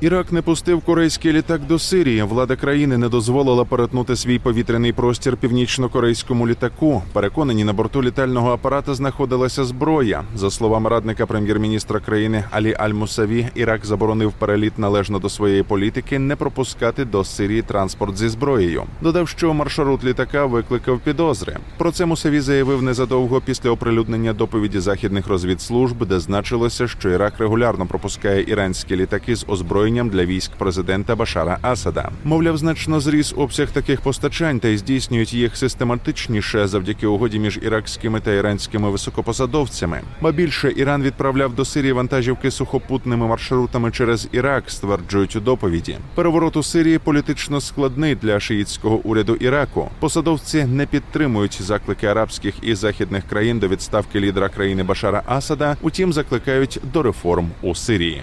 Ірак не пустив корейський літак до Сирії. Влада країни не дозволила перетнути свій повітряний простір північно-корейському літаку. Переконані на борту літального апарата знаходилася зброя. За словами радника прем'єр-міністра країни Алі Аль-Мусаві, Ірак заборонив переліт належно до своєї політики не пропускати до Сирії транспорт зі зброєю. Додав, що маршрут літака викликав підозри. Про це Мусаві заявив незадовго після оприлюднення доповіді західних розвідслужб, де значилося, що Ірак регулярно пропускає іранські літаки з озброєнням для військ президента Башара Асада. Мовляв, значно зріс обсяг таких постачань та й здійснюють їх систематичніше завдяки угоді між іракськими та іранськими високопосадовцями. Ба більше Іран відправляв до Сирії вантажівки сухопутними маршрутами через Ірак, стверджують у доповіді. Переворот у Сирії політично складний для шиїтського уряду Іраку. Посадовці не підтримують заклики арабських і західних країн до відставки лідера країни Башара Асада. Утім, закликають до реформ у Сирії.